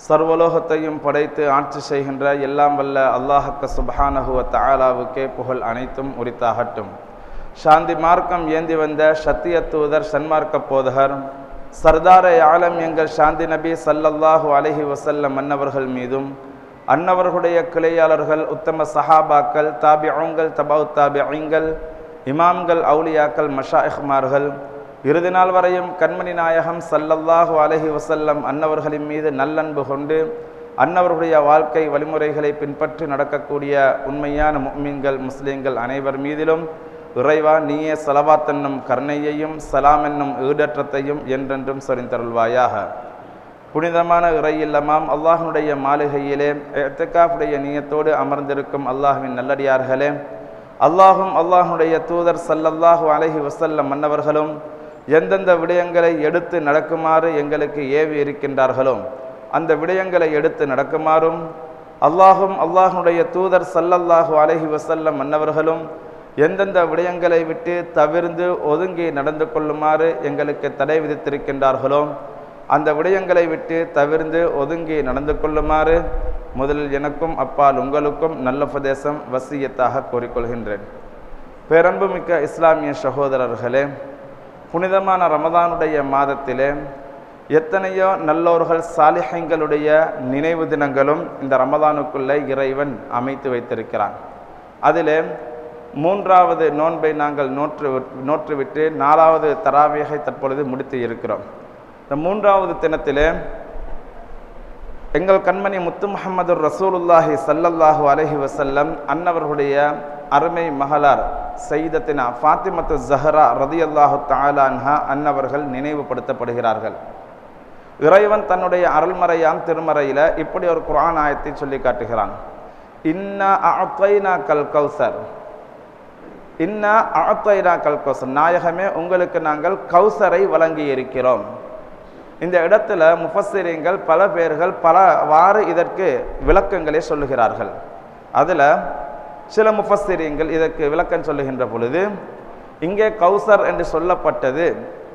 சர்வலோகத்தையும் படைத்து ஆட்சி செய்கின்ற எல்லாம் வல்ல அல்லாஹக்க சுபஹானஹுவ தாலாவுக்கே புகழ் அனைத்தும் உரித்தாகட்டும். சாந்தி மார்க்கம் ஏந்தி வந்த சத்திய தூதர் சன்மார்க்க போதகர் சர்தார ஆலம் எங்கள் சாந்தி நபி சல்லல்லாஹு அலைஹி வசல்ல மன்னவர்கள் மீதும் அன்னவர்களுடைய கிளையாளர்கள் உத்தம சஹாபாக்கள் தாபியங்கள் தாபி தாபியங்கள் இமாம்கள் அவுலியாக்கள் மஷாஹ்மார்கள் இறுதி நாள் வரையும் கண்மணி நாயகம் சல்லல்லாஹு அலஹி வசல்லம் அன்னவர்களின் மீது நல்லன்பு கொண்டு அன்னவர்களுடைய வாழ்க்கை வழிமுறைகளை பின்பற்றி நடக்கக்கூடிய உண்மையான முக்மீன்கள் முஸ்லீம்கள் அனைவர் மீதிலும் இறைவா நீயே சலவாத் என்னும் கருணையையும் சலாம் என்னும் ஈடற்றத்தையும் என்றென்றும் சொரிந்தருள்வாயாக. புனிதமான இறை இல்லமாம் அல்லாஹனுடைய மாளிகையிலே எத்தக்காஃபுடைய நீயத்தோடு அமர்ந்திருக்கும் அல்லாஹுவின் நல்லடியார்களே. அல்லாஹும் அல்லாஹனுடைய தூதர் சல்லல்லாஹு அலஹி வசல்லம் மன்னவர்களும் எந்தெந்த விடயங்களை எடுத்து நடக்குமாறு எங்களுக்கு ஏவி இருக்கின்றார்களோ அந்த விடயங்களை எடுத்து நடக்குமாறும் அல்லாஹும் அல்லாஹனுடைய தூதர் சல்லல்லாஹு அலஹி வசல்லம் மன்னவர்களும் எந்தெந்த விடயங்களை விட்டு தவிர்ந்து ஒதுங்கி நடந்து கொள்ளுமாறு எங்களுக்கு தடை விதித்திருக்கின்றார்களோ அந்த விடயங்களை விட்டு தவிர்ந்து ஒதுங்கி நடந்து கொள்ளுமாறு முதலில் எனக்கும் அப்பால் உங்களுக்கும் நல்ல உபதேசம் வசியத்தாக கூறிக்கொள்கின்றேன். பேரன்புமிக்க இஸ்லாமிய சகோதரர்களே புனிதமான ரமதானுடைய மாதத்திலே எத்தனையோ நல்லோர்கள் சாலிஹங்களுடைய நினைவு தினங்களும் இந்த ரமதானுக்குள்ளே இறைவன் அமைத்து வைத்திருக்கிறான். அதிலே மூன்றாவது நோன்பை நாங்கள் நோற்று நோற்றுவிட்டு நாலாவது தராவியகை தற்பொழுது முடித்து இருக்கிறோம். இந்த மூன்றாவது தினத்திலே எங்கள் கண்மணி முத்து முகமது ரசூலுல்லாஹி சல்லல்லாஹு அலஹி வசல்லம் அன்னவர்களுடைய அருமை மகளார் சைதத்தினா ஃபாத்திமத்து ஜஹரா ரதி அல்லாஹு தாலான்ஹா அன்னவர்கள் நினைவுபடுத்தப்படுகிறார்கள். இறைவன் தன்னுடைய அருள்மறையாம் திருமறையில் இப்படி ஒரு குரான் ஆயத்தை சொல்லி காட்டுகிறான். இன்னா அத்தைனா கல் கௌசர். இன்னா அத்தைனா கல் கௌசர். நாயகமே உங்களுக்கு நாங்கள் கௌசரை வழங்கி இருக்கிறோம் இந்த இடத்துல முஃபசிரியங்கள் பல பேர்கள் பலவாறு இதற்கு விளக்கங்களை சொல்லுகிறார்கள். அதில் சில முஃபஸ்திரியங்கள் இதற்கு விளக்கம் சொல்லுகின்ற பொழுது இங்கே கௌசர் என்று சொல்லப்பட்டது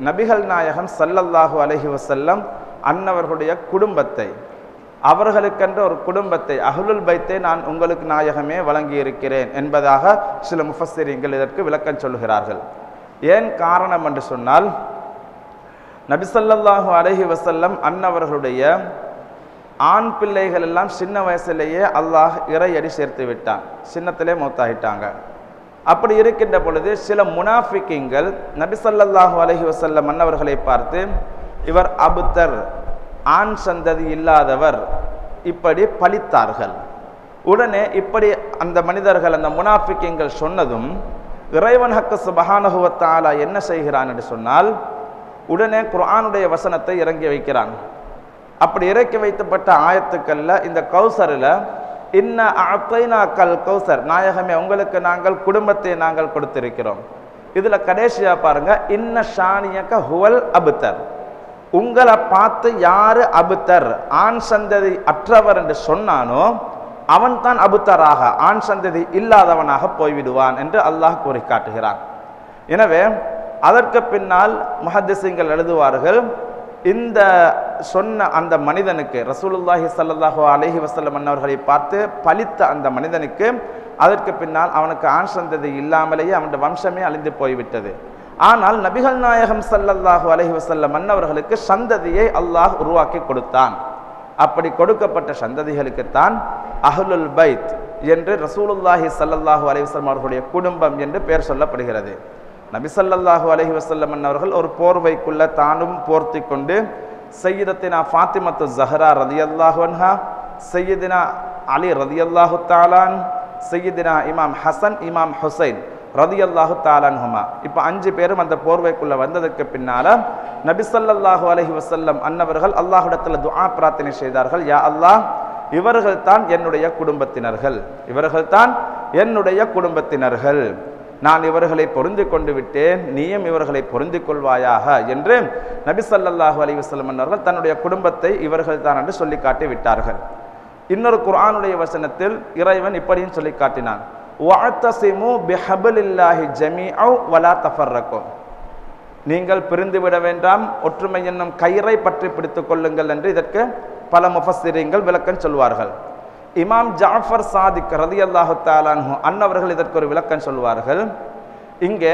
நபிகள் நாயகம் சல்லல்லாஹு அலஹி வசல்லம் அன்னவர்களுடைய குடும்பத்தை. அவர்களுக்கென்ற ஒரு குடும்பத்தை அகலுல் பைத்தை நான் உங்களுக்கு நாயகமே வழங்கி இருக்கிறேன் என்பதாக சில முஃபஸ்திரியங்கள் இதற்கு விளக்கம் சொல்லுகிறார்கள். ஏன் காரணம் என்று சொன்னால் நபிசல்லாஹு அலஹி வசல்லம் அன்னவர்களுடைய ஆண் பிள்ளைகள் எல்லாம் சின்ன வயசுலேயே அல்லாஹ் இறையடி சேர்த்து விட்டான். சின்னத்திலே மூத்தாகிட்டாங்க. அப்படி இருக்கின்ற பொழுது சில முனாஃபிக்கிங்கள் நபிசல்லாஹு அலஹி வசல்லம் மன்னவர்களை பார்த்து இவர் அபுத்தர் ஆண் சந்ததி இல்லாதவர் இப்படி பழித்தார்கள். உடனே இப்படி அந்த மனிதர்கள் அந்த முனாஃபிக்கிங்கள் சொன்னதும் இறைவன் ஹக்க சுபஹானகுவத்தாலா என்ன செய்கிறான்? என்று சொன்னால் உடனே குரானுடைய வசனத்தை இறங்கி வைக்கிறான். அப்படி இறக்கி வைக்கப்பட்ட ஆயத்துக்கள்ல இந்த கௌசரில் இன்ன அத்தைனா கல் கௌசர். நாயகமே உங்களுக்கு நாங்கள் குடும்பத்தை நாங்கள் கொடுத்திருக்கிறோம். இதில் கடைசியாக பாருங்க இன்ன ஷானியக்க ஹுவல் அபுத்தர். உங்களை பார்த்து யார் அபுத்தர்? ஆண் சந்ததி அற்றவர் என்று சொன்னானோ அவன் தான் அபுத்தராக ஆண் சந்ததி இல்லாதவனாக போய்விடுவான் என்று அல்லாஹ் கூறி காட்டுகிறான் எனவே அதற்கு பின்னால் முஹத்திசிங்கள் எழுதுவார்கள் இந்த சொன்ன அந்த மனிதனுக்கு ரசூலுல்லாஹி சல்லாஹு அலஹி வசல்லம் அன்னவர்களை பார்த்து பலித்த அந்த மனிதனுக்கு அதற்கு பின்னால் அவனுக்கு ஆண் சந்ததி இல்லாமலேயே அவனுடைய வம்சமே அழிந்து போய்விட்டது. ஆனால் நபிகள் நாயகம் சல்லல்லாஹு அலஹி வசல்லம் அன்னவர்களுக்கு சந்ததியை அல்லாஹ் உருவாக்கி கொடுத்தான். அப்படி கொடுக்கப்பட்ட சந்ததிகளுக்குத்தான் அஹ்லுல் பைத் என்று ரசூலுல்லாஹி சல்லல்லாஹு அலி வஸ்லம் அவர்களுடைய குடும்பம் என்று பெயர் சொல்லப்படுகிறது. நபிசல்லாஹு அலஹி வசல்லம் அவர்கள் ஒரு போர்வைக்குள்ள தானும் போர்த்தி கொண்டு சையீதத்தினா ஃபாத்திமத்து ஜஹரா ரதியல்லாஹுன்ஹா சையீதினா அலி ரதியல்லாஹு தாலான் சையீதினா இமாம் ஹசன் இமாம் ஹுசைன் ரதியல்லாஹு தாலான்ஹுமா இப்போ அஞ்சு பேரும் அந்த போர்வைக்குள்ள வந்ததுக்கு பின்னால நபிசல்லாஹு அலஹி வசல்லம் அன்னவர்கள் அல்லாஹிடத்தில் துஆ பிரார்த்தனை செய்தார்கள் யா அல்லாஹ் இவர்கள் தான் என்னுடைய குடும்பத்தினர்கள் இவர்கள் தான் என்னுடைய குடும்பத்தினர்கள். நான் இவர்களை பொருந்து கொண்டு விட்டேன் நீயும் இவர்களை பொருந்து கொள்வாயாக என்று நபிசல்லாஹு அலிவசல்லம் அவர்கள் தன்னுடைய குடும்பத்தை இவர்கள் தான் என்று சொல்லி காட்டி விட்டார்கள். இன்னொரு குர்ஆனுடைய வசனத்தில் இறைவன் இப்படியும் சொல்லி காட்டினான் வஅத்தஸிமு பிஹபிலில்லாஹி ஜமீஅவ் வலா தஃபர்ரகும் நீங்கள் பிரிந்து விட வேண்டாம் ஒற்றுமை என்னும் கயிறை பற்றி பிடித்துக் கொள்ளுங்கள் என்று இதற்கு பல முஃபஸ்திரியங்கள் விளக்கம் சொல்வார்கள். இமாம் ஜாஃபர் சாதிக் ரதி அல்லாஹு தாலான்ஹு அன்னவர்கள் இதற்கு ஒரு விளக்கம் சொல்வார்கள் இங்கே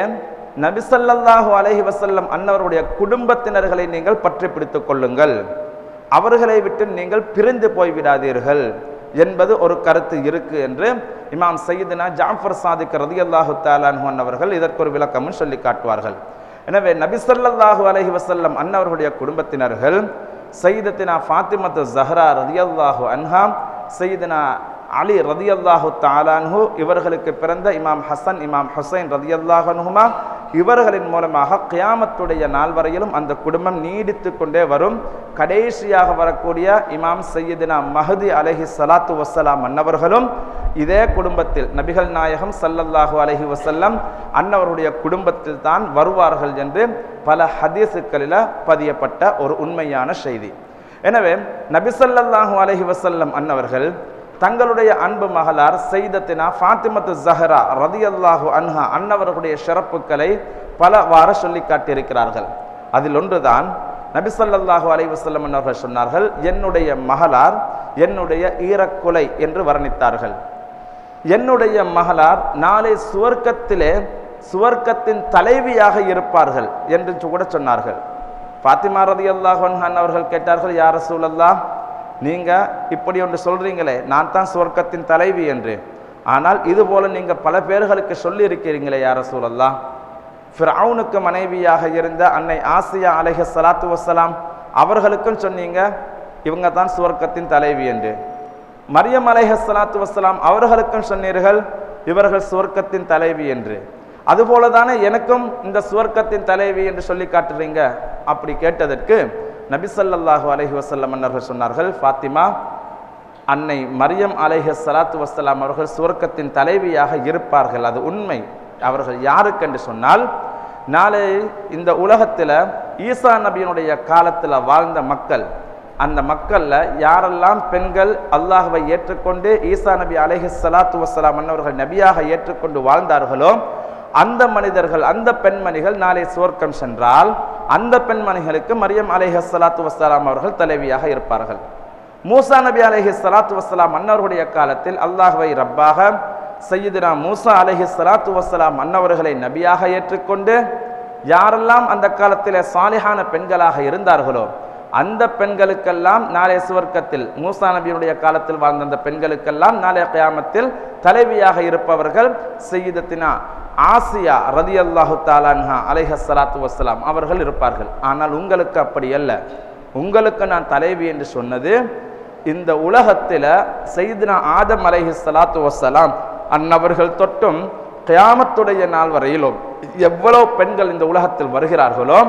நபிசல்லாஹு அலஹி வசல்லம் அன்னவருடைய குடும்பத்தினர்களை நீங்கள் பற்றி பிடித்து கொள்ளுங்கள். அவர்களை விட்டு நீங்கள் பிரிந்து போய்விடாதீர்கள் என்பது ஒரு கருத்து இருக்கு என்று இமாம் சையதுனா ஜாஃபர் சாதிக் ரதி அல்லாஹு தாலான்ஹு அன்னவர்கள் இதற்கு ஒரு விளக்கமும் சொல்லி காட்டுவார்கள். எனவே நபிசல்லாஹு அலஹி வசல்லம் அன்னவர்களுடைய குடும்பத்தினர்கள் சையதத்தினா ஃபாத்திமத்து ஜஹ்ரா ரதியல்லாஹு அன்ஹாம் சையதுனா அலி ரதியல்லாஹு தாலான்ஹு இவர்களுக்கு பிறந்த இமாம் ஹசன் இமாம் ஹுசைன் ரதியல்லாஹனுமா இவர்களின் மூலமாக கியாமத்துடைய நாள் வரையிலும் அந்த குடும்பம் நீடித்து கொண்டே வரும். கடைசியாக வரக்கூடிய இமாம் சையதினா மஹதி அலஹி சலாத்து வசலாம் அன்னவர்களும் இதே குடும்பத்தில் நபிகள் நாயகம் சல்லல்லாஹு அலஹி வசல்லம் அன்னவருடைய குடும்பத்தில் தான் வருவார்கள் என்று பல ஹதீசுக்களில் பதியப்பட்ட ஒரு உண்மையான செய்தி. எனவே நபிசல்லாஹு அலஹி வசல்லம் அன்னவர்கள் தங்களுடைய அன்பு மகளார் செய்தத்தினா ஃபாத்திமத்து ஜஹரா ரதியல்லாஹு அன்ஹா அன்னவர்களுடைய சிறப்புகளை பலவாறு சொல்லி காட்டியிருக்கிறார்கள். அதில் ஒன்றுதான் நபிசல்லாஹு அலைஹி அன்னவர்கள் சொன்னார்கள் என்னுடைய மகளார் என்னுடைய ஈரக்குலை என்று வர்ணித்தார்கள். என்னுடைய மகளார் நாளை சுவர்க்கத்திலே சுவர்க்கத்தின் தலைவியாக இருப்பார்கள் என்று கூட சொன்னார்கள். ஃபாத்திமா ரதி அன்ஹான் அவர்கள் கேட்டார்கள் யார் ரசூலல்லாஹ் நீங்கள் இப்படி ஒன்று சொல்கிறீங்களே நான் தான் சுவர்க்கத்தின் தலைவி என்று. ஆனால் இதுபோல் நீங்கள் பல பேர்களுக்கு சொல்லி இருக்கிறீங்களே யார சூழல்லா ஃபிரவுனுக்கு மனைவியாக இருந்த அன்னை ஆசியா அலைஹ சலாத்து வசலாம் அவர்களுக்கும் சொன்னீங்க இவங்க தான் சுவர்க்கத்தின் தலைவி என்று. மரியம் அலைஹ சலாத்து வசலாம் அவர்களுக்கும் சொன்னீர்கள் இவர்கள் சுவர்க்கத்தின் தலைவி என்று. அதுபோல தானே எனக்கும் இந்த சுவர்க்கத்தின் தலைவி என்று சொல்லி காட்டுறீங்க? அப்படி கேட்டதற்கு நபிசல்லாஹு அலஹி வசல்லம் அவர்கள் சொன்னார்கள் ஃபாத்திமா அன்னை மரியம் அலைஹ சலாத்து வசலாம் அவர்கள் சுவர்க்கத்தின் தலைவியாக இருப்பார்கள். அது உண்மை. அவர்கள் யாருக்கென்று சொன்னால் நாளை இந்த உலகத்தில் ஈசா நபியினுடைய காலத்தில் வாழ்ந்த மக்கள் அந்த மக்களில் யாரெல்லாம் பெண்கள் அல்லாஹுவை ஏற்றுக்கொண்டு ஈசா நபி அலேஹி சலாத்து வசலாம் அன்னவர்கள் நபியாக ஏற்றுக்கொண்டு வாழ்ந்தார்களோ அந்த மனிதர்கள் அந்த பெண்மணிகள் நாளை சுவர்க்கம் சென்றால் அந்த பெண்மணிகளுக்கு மரியம் அலைஹி சலாத்து வசலாம் அவர்கள் தலைவியாக இருப்பார்கள். மூசா நபி அலைஹி சலாத்து வசலாம் அன்னவர்களுடைய காலத்தில் அல்லாஹுவை ரப்பாக சையதுனா மூசா அலைஹி சலாத்து வசலாம் அன்னவர்களை நபியாக ஏற்றுக்கொண்டு யாரெல்லாம் அந்த காலத்தில் சாலிஹான பெண்களாக இருந்தார்களோ அந்த பெண்களுக்கெல்லாம் நாளை சுவர்க்கத்தில் மூசா நபியினுடைய காலத்தில் வாழ்ந்த அந்த பெண்களுக்கெல்லாம் நாளைய கயாமத்தில் தலைவியாக இருப்பவர்கள் செய்தத்தினா ஆசியா ரதி அல்லாஹு தாலான்ஹா அலைஹ சலாத்து வசலாம் அவர்கள் இருப்பார்கள். ஆனால் உங்களுக்கு அப்படி அல்ல. உங்களுக்கு நான் தலைவி என்று சொன்னது இந்த உலகத்தில் செய்தினா ஆதம் அலைஹி சலாத்து வசலாம் அன்னவர்கள் தொட்டும் கியாமத்துடைய நாள் வரையிலும் எவ்வளோ பெண்கள் இந்த உலகத்தில் வருகிறார்களோ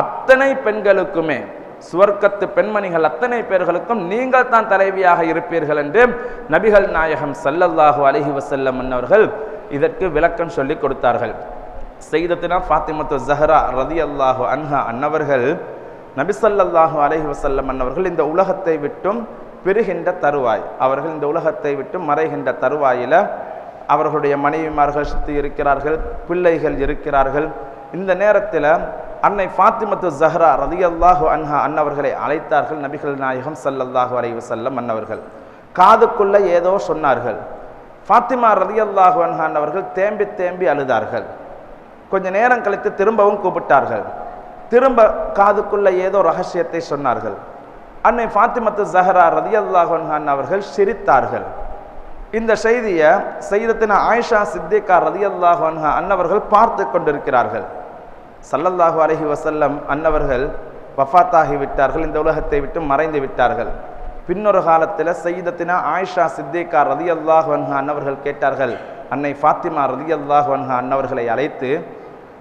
அத்தனை பெண்களுக்குமே சுவர்க்கத்து பெண்மணிகள் அத்தனை பேர்களுக்கும் நீங்கள் தான் தலைவியாக இருப்பீர்கள் என்று நபிகள் நாயகம் சல்லல்லாஹு அலஹி வசல்லம் அன்னவர்கள் இதற்கு விளக்கம் சொல்லி கொடுத்தார்கள். செய்தத்தினா ஃபாத்திமத்து ஜஹரா ரதி அல்லாஹு அன்ஹா அன்னவர்கள் நபிசல்லாஹு அலஹி வசல்லம் அன்னவர்கள் இந்த உலகத்தை விட்டும் பெறுகின்ற தருவாய். அவர்கள் இந்த உலகத்தை விட்டு மறைகின்ற தருவாயில அவர்களுடைய மனைவிமார்கள் சுற்றி இருக்கிறார்கள் பிள்ளைகள் இருக்கிறார்கள். இந்த நேரத்தில் அன்னை ஃபாத்திமத்து ஜஹ்ரா ரதியல்லாஹு அன்ஹா அன்னவர்களை அழைத்தார்கள். நபிகள் நாயகம் சல்லல்லாஹு அலைஹி வஸல்லம் அன்னவர்கள். காதுக்குள்ள ஏதோ சொன்னார்கள். ஃபாத்திமா ரதியல்லாஹு அன்ஹா அன்னவர்கள் தேம்பி தேம்பி அழுதார்கள். கொஞ்ச நேரம் கழித்து திரும்பவும் கூப்பிட்டார்கள். திரும்ப காதுக்குள்ள ஏதோ ரகசியத்தை சொன்னார்கள். அன்னை ஃபாத்திமத்து ஜஹரா ரதியல்லாஹு அன்ஹான் அவர்கள் சிரித்தார்கள். இந்த செய்தியை செய்தத்தின ஆயிஷா சித்திகா ரதியல்லாஹு அன்ஹா அன்னவர்கள் பார்த்து கொண்டிருக்கிறார்கள். சல்லல்லாஹு அலஹி வசல்லம் அன்னவர்கள் வஃத்தாகி விட்டார்கள் இந்த உலகத்தை விட்டு மறைந்து விட்டார்கள் பின்னொரு காலத்தில் செய்தத்தினா ஆயிஷா சித்திகா ரதி அல்லாஹ் வன்ஹா அன்னவர்கள் கேட்டார்கள். அன்னை ஃபாத்திமா ரதி அல்லாஹ் வன்ஹா அன்னவர்களை அழைத்து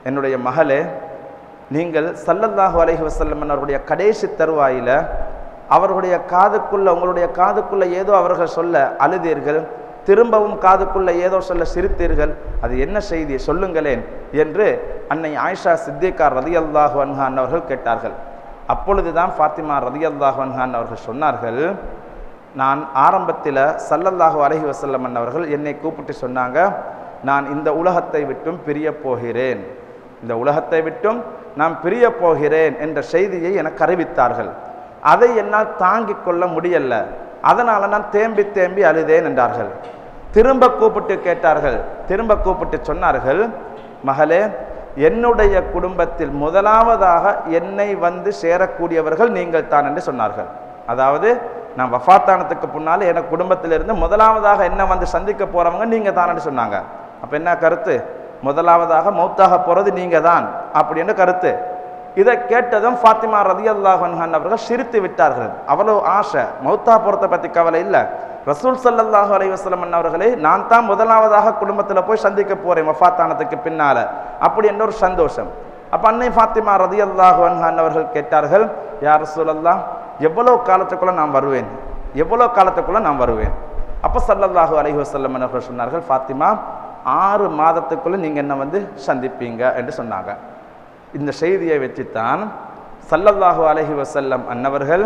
என்னுடைய மகளே நீங்கள் சல்லல்லாஹு அலஹி வசல்லம் அவருடைய கடைசி தருவாயில் அவர்களுடைய காதுக்குள்ளே உங்களுடைய காதுக்குள்ளே ஏதோ அவர்கள் சொல்ல அழுதீர்கள். திரும்பவும் காதுக்குள்ள ஏதோ சொல்ல சிரித்தீர்கள். அது என்ன செய்தி? சொல்லுங்களேன் என்று அன்னை ஆயிஷா சித்திகார் ரதி அல்லாஹு அன்ஹான் அவர்கள் கேட்டார்கள். அப்பொழுதுதான் ஃபாத்திமா ரதி அல்லாஹு அன்ஹான் அவர்கள் சொன்னார்கள் நான் ஆரம்பத்தில் சல்லல்லாஹு அலஹி வசல்லம் அவர்கள் என்னை கூப்பிட்டு சொன்னாங்க நான் இந்த உலகத்தை விட்டும் பிரிய போகிறேன். இந்த உலகத்தை விட்டும் நான் பிரிய போகிறேன் என்ற செய்தியை எனக்கு அறிவித்தார்கள். அதை என்னால் தாங்கிக் கொள்ள முடியல. அதனால் நான் தேம்பி தேம்பி அழுதேன் என்றார்கள். திரும்ப கூப்பிட்டு கேட்டார்கள். திரும்ப கூப்பிட்டு சொன்னார்கள் மகளே என்னுடைய குடும்பத்தில் முதலாவதாக என்னை வந்து சேரக்கூடியவர்கள் நீங்கள் தான் என்று சொன்னார்கள். அதாவது நான் வஃபாத்தானத்துக்கு முன்னால் என குடும்பத்திலிருந்து முதலாவதாக என்ன வந்து சந்திக்க போறவங்க நீங்க தான் சொன்னாங்க. அப்ப என்ன கருத்து? முதலாவதாக மௌத்தாக போறது நீங்க தான் அப்படின்னு கருத்து. இதை கேட்டதும் ஃபாத்திமா ரதி அல்லாஹன் அவர்கள் சிரித்து விட்டார்கள். அவ்வளவு ஆசை. மௌத்தா போறதை பத்தி கவலை இல்லை. ரசூல் சல்லல்லாஹு அலைஹி வஸல்லம் அவர்களே நான் தான் முதலாவதாக குடும்பத்தில் போய் சந்திக்க போகிறேன் மஃபாத்தானத்துக்கு பின்னால். அப்படி என்ற ஒரு சந்தோஷம். அப்போ அன்னை ஃபாத்திமா ரதி அல்லாஹு அவர்கள் கேட்டார்கள் யார் ரசூலல்லாஹ் எவ்வளோ காலத்துக்குள்ள நான் வருவேன்? எவ்வளோ காலத்துக்குள்ள நான் வருவேன்? அப்போ சல்லல்லாஹு அலைஹி வஸல்லம் அவர்கள் சொன்னார்கள் ஃபாத்திமா ஆறு மாதத்துக்குள்ளே நீங்கள் என்ன வந்து சந்திப்பீங்க என்று சொன்னாங்க. இந்த செய்தியை வச்சுத்தான் சல்லல்லாஹு அலஹி வசல்லம் அன்னவர்கள்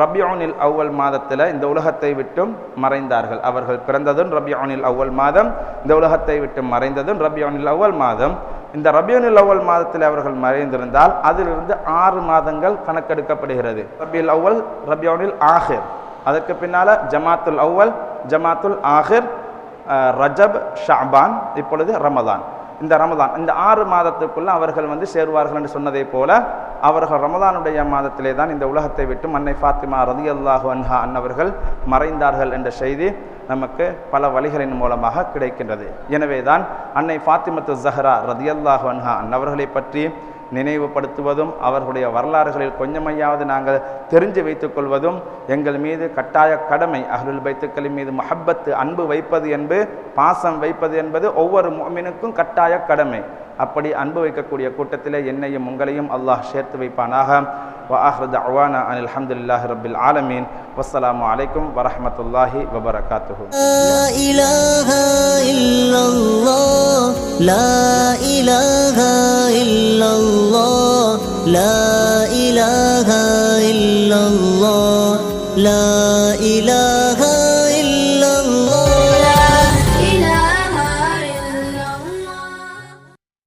ரபியோனில் அவ்வல் மாதத்தில் இந்த உலகத்தை விட்டும் மறைந்தார்கள். அவர்கள் பிறந்ததும் ரபியோனில் அவ்வல் மாதம் இந்த உலகத்தை விட்டு மறைந்ததும் ரபியோனில் அவ்வல் மாதம். இந்த ரபியோனில் அவ்வல் மாதத்தில் அவர்கள் மறைந்திருந்தால் அதிலிருந்து ஆறு மாதங்கள் கணக்கெடுக்கப்படுகிறது. ரபியுல் அவ்வல் ரபியோனில் ஆஹிர் அதற்கு பின்னால ஜமாத்துல் அவ்வல் ஜமாத்துல் ஆஹிர் ரஜப் ஷாபான் இப்பொழுது ரமதான். இந்த ரமதான் இந்த ஆறு மாதத்துக்குள்ள அவர்கள் வந்து சேருவார்கள் என்று சொன்னதை போல அவர்கள் ரமதானுடைய மாதத்திலே தான் இந்த உலகத்தை விட்டு அன்னை ஃபாத்திமா ரதி அல்லாஹு அன்ஹா அன்னவர்கள் மறைந்தார்கள் என்ற செய்தி நமக்கு பல வழிகளின் மூலமாக கிடைக்கின்றது. எனவே தான் அன்னை ஃபாத்திமத்து ஜஹரா ரதி அல்லாஹு அன்ஹா அன்னவர்களை பற்றி நினைவுபடுத்துவதும் அவர்களுடைய வரலாறுகளில் கொஞ்சமையாவது நாங்கள் தெரிஞ்சு வைத்துக் கொள்வதும் எங்கள் மீது கட்டாய கடமை அஹ்லுல் பைத்துக்களின் மீது மஹப்பத்து அன்பு வைப்பது என்பது பாசம் வைப்பது என்பது ஒவ்வொரு முஃமினுக்கும் கட்டாய கடமை. அப்படி அன்பு வைக்கக்கூடிய கூட்டத்திலே என்னையும் உங்களையும் அல்லாஹ் சேர்த்து வைப்பானாக وآخر دعوانا أن الحمد لله رب العالمين والسلام عليكم ورحمة الله وبركاته لا إله إلا الله لا إله إلا الله لا إله إلا الله لا إله